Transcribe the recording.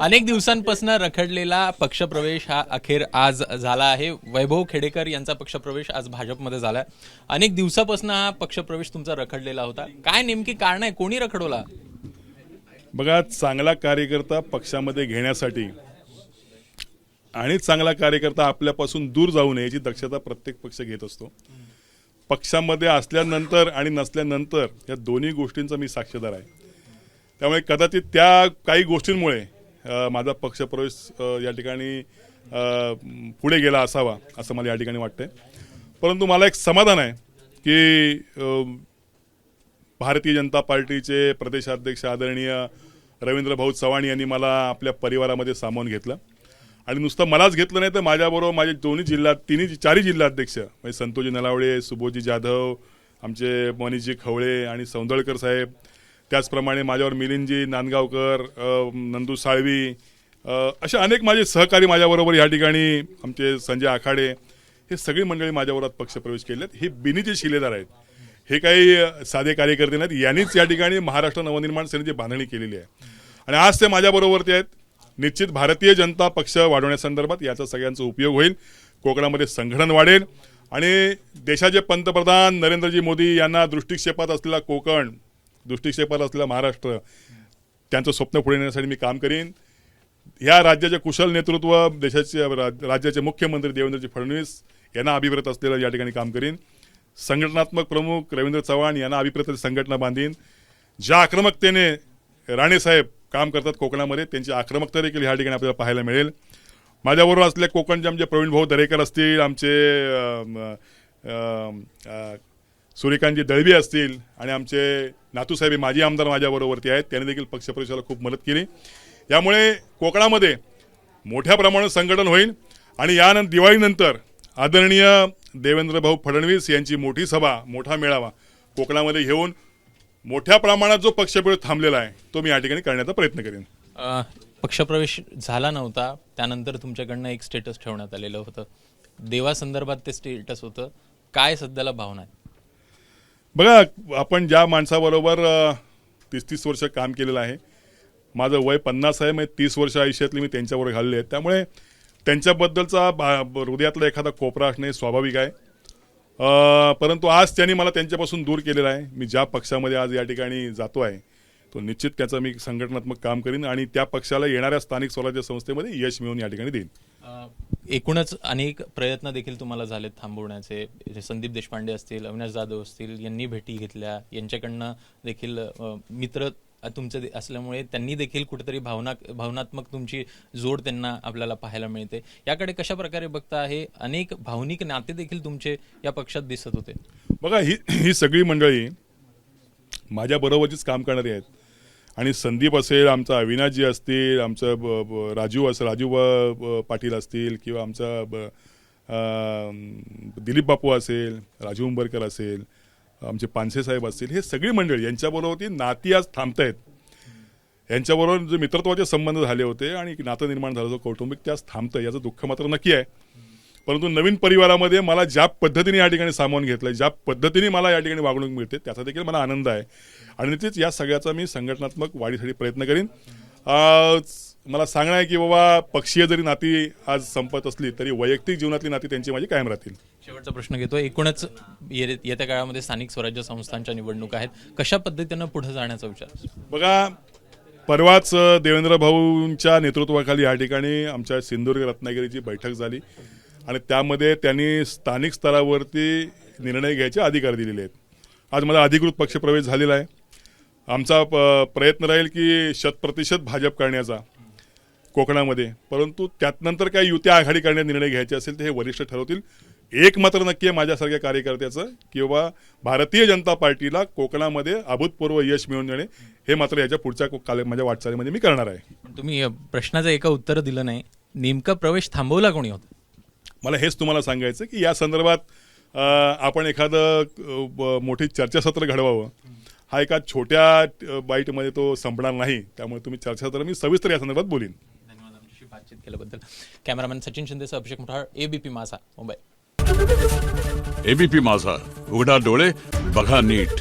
अनेक दिवसांपासून रखडलेला पक्षप्रवेश हा अखेर आज झाला आहे. वैभव खेडेकर यांचा पक्षप्रवेश आज भाजपमध्ये झाला आहे अनेक दिवसापासून हा पक्षप्रवेश तुमचा रखडलेला होता. काय नेमकी कारण आहे? कोणी रखडवला? बघा चांगला कार्यकर्ता पक्षामध्ये घेण्यासाठी आणि चांगला कार्यकर्ता आपल्यापासून दूर जाऊ नये याची दक्षता प्रत्येक पक्ष घेत असतो. पक्षामध्ये असल्यानंतर आणि नसल्यानंतर या दोन्ही गोष्टींचा मी साक्षीदार आहे. त्यामुळे कदाचित त्या काही गोष्टींमुळे माझा पक्षप्रवेश या ठिकाणी पुढे गेला असावा असं मला या ठिकाणी वाटतंय. परंतु मला एक समाधान आहे की भारतीय जनता पार्टीचे प्रदेशाध्यक्ष आदरणीय रवींद्र भाऊ चव्हाण यांनी मला आपल्या परिवारामध्ये सामावून घेतलं. आणि नुसतं मलाच घेतलं नाही तर माझ्याबरोबर माझे दोन्ही जिल्हा तिन्ही चारही जिल्हाध्यक्ष म्हणजे संतोषी नलावडे सुबोजी जाधव आमचे मनीजी खवळे आणि सौंदळकर साहेब त्याचप्रमाणे माझ्यावर मिलिंदजी नांदगावकर नंदू साळवी अशा असे अनेक माझे सहकारी माझ्याबरोबर या ठिकाणी आमचे संजय आखाडे हे सगळी मंडळी माझ्याबरोबर पक्ष पक्षप्रवेश केले आहेत हे बिनीचे शिलेदार आहेत. हे काही साधे कार्यकर्ते नाहीत. यांनीच या ठिकाणी महाराष्ट्र नवनिर्माण सेनेची बांधणी केलेली आहे. आणि आज ते माझ्याबरोबरती आहेत. निश्चित भारतीय जनता पक्ष वाढवण्यासंदर्भात याचा सगळ्यांचा उपयोग होईल. कोकणामध्ये संघटन वाढेल. आणि देशाचे पंतप्रधान नरेंद्रजी मोदी यांना दृष्टिक्षेपात असलेला कोकण दृष्टिक्षेपाला असलेला महाराष्ट्र त्यांचं स्वप्न पुढे नेण्यासाठी मी काम करीन. या राज्याचे कुशल नेतृत्व देशाचे राज- राज्याचे मुख्यमंत्री देवेंद्रजी फडणवीस यांना अभिप्रेत असलेलं या ठिकाणी काम करीन. संघटनात्मक प्रमुख रवींद्र चव्हाण यांना अभिप्रेत संघटना बांधीन. ज्या आक्रमकतेने राणेसाहेब काम करतात कोकणामध्ये त्यांची आक्रमकता देखील ह्या ठिकाणी आपल्याला पाहायला मिळेल. माझ्याबरोबर असले कोकणचे आमचे प्रवीण भाऊ दरेकर असतील आमचे सूर्यकांतजी दळवी असतील आणि आमचे नातूसाहेब माजी आमदार माझ्याबरोबरती आहेत त्यांनी देखील पक्षप्रवेशाला खूप मदत केली. यामुळे कोकणामध्ये मोठ्या प्रमाणात संघटन होईल आणि यानंतर दिवाळीनंतर आदरणीय देवेंद्रभाऊ फडणवीस यांची मोठी सभा मोठा मेळावा कोकणामध्ये घेऊन मोठ्या प्रमाणात जो पक्षप्रवेश थांबलेला आहे तो मी या ठिकाणी करण्याचा प्रयत्न करेन. पक्षप्रवेश झाला नव्हता त्यानंतर तुमच्याकडनं एक स्टेटस ठेवण्यात आलेलं होतं. देवासंदर्भात ते स्टेटस होतं. काय सध्याला भावना आहे बघा आपण ज्या माणसाबरोबर तीस तीस वर्ष काम केलेलं आहे माझं वय पन्नास आहे म्हणजे तीस वर्ष आयुष्यातली मी त्यांच्यावर घालले आहेत त्यामुळे त्यांच्याबद्दलचा बा- हृदयातला एखादा कोपरा असणे स्वाभाविक आहे. परंतु आज त्यांनी मला त्यांच्यापासून दूर केलेला आहे. मी ज्या पक्षामध्ये आज या ठिकाणी जातो आहे तो निश्चित त्याचं मी संघटनात्मक काम करीन आणि त्या पक्षाला येणाऱ्या स्थानिक स्वराज्य संस्थेमध्ये यश मिळवून या ठिकाणी देईन. एकूणच अनेक प्रयत्न देखील तुम्हाला झालेत थांबवण्याचे. संदीप देशपांडे असतील अविनाश जाधव असतील यांनी भेटी घेतल्या. यांच्याकडनं देखील मित्र तुमचे दे- असल्यामुळे त्यांनी देखील कुठेतरी भावना भावनात्मक तुमची जोड त्यांना आपल्याला पाहायला मिळते. याकडे कशा प्रकारे बघता आहे? अनेक भावनिक नाते देखील तुमचे या पक्षात दिसत होते. बघा ही ही सगळी मंडळी माझ्या बरोबरचीच काम करणारी आहेत. आणि संदीप असेल आमचा अविनाजी असतील आमचं ब- ब- राजू असं राजू पाटील असतील किंवा आमचा ब- दिलीप बापू असेल राजू उंबरकर असेल आमचे पानसे साहेब असतील हे सगळी मंडळी यांच्याबरोबर ती नाती आज थांबत आहेत यांच्याबरोबर जे मित्रत्वाचे संबंध झाले होते आणि एक नातं निर्माण झालं होतं कौटुंबिक ते आज थांबतं याचं दुःख मात्र नक्की आहे. परंतु नवीन परिवारामध्ये मला ज्या पद्धतीने या ठिकाणी सामावून घेतलंय ज्या पद्धतीने मला या ठिकाणी वागणूक मिळते त्याचा देखील मला आनंद आहे. आणि निश्चित या सगळ्याचा मी संघटनात्मक वाढीसाठी प्रयत्न करीन. मला सांगणं आहे की बाबा पक्षीय जरी नाती आज संपत असली तरी वैयक्तिक जीवनातली नाती त्यांची माझी कायम राहतील. शेवटचा प्रश्न घेतो एकूणच येत्या काळामध्ये स्थानिक स्वराज्य संस्थांच्या निवडणुका आहेत. कशा पद्धतीनं पुढे जाण्याचा विचार? बघा परवाच देवेंद्र भाऊंच्या नेतृत्वाखाली या ठिकाणी आमच्या सिंधुदुर्ग रत्नागिरीची बैठक झाली. आणि त्यामध्ये त्यांनी स्थानिक स्तरावरती निर्णय घ्यायचे अधिकार दिलेले आहेत. आज मला अधिकृत पक्षप्रवेश झालेला आहे. आमचा प- प्रयत्न राहील की शतप्रतिशत भाजप करण्याचा कोकणामध्ये. परंतु त्यातनंतर काही युती आघाडी करण्यात निर्णय घ्यायचे असेल तर हे वरिष्ठ ठरवतील. एक मात्र नक्की आहे माझ्यासारख्या कार्यकर्त्याचं किंवा भारतीय जनता पार्टीला कोकणामध्ये अभूतपूर्व यश मिळवून देणे हे मात्र याच्या पुढच्या काल माझ्या वाटचालीमध्ये मी करणार आहे. तुम्ही प्रश्नाचं एका उत्तर दिलं नाही. नेमका प्रवेश थांबवला कोणी होता? मला हेच तुम्हाला सांगायचं की या संदर्भात आपण एखादं मोठी चर्चासत्र घडवावं. हा एका छोट्या बाईटमध्ये तो संपणार नाही. त्यामुळे तुम्ही चर्चासत्र मी सविस्तर या संदर्भात बोलीन. धन्यवाद आमच्याशी बातचीत केल्याबद्दल. कॅमेरामॅन सचिन शिंदेसह अभिषेक मुठाळ एबीपी माझा मुंबई. एबीपी माझा. उघडा डोळे बघा नीट.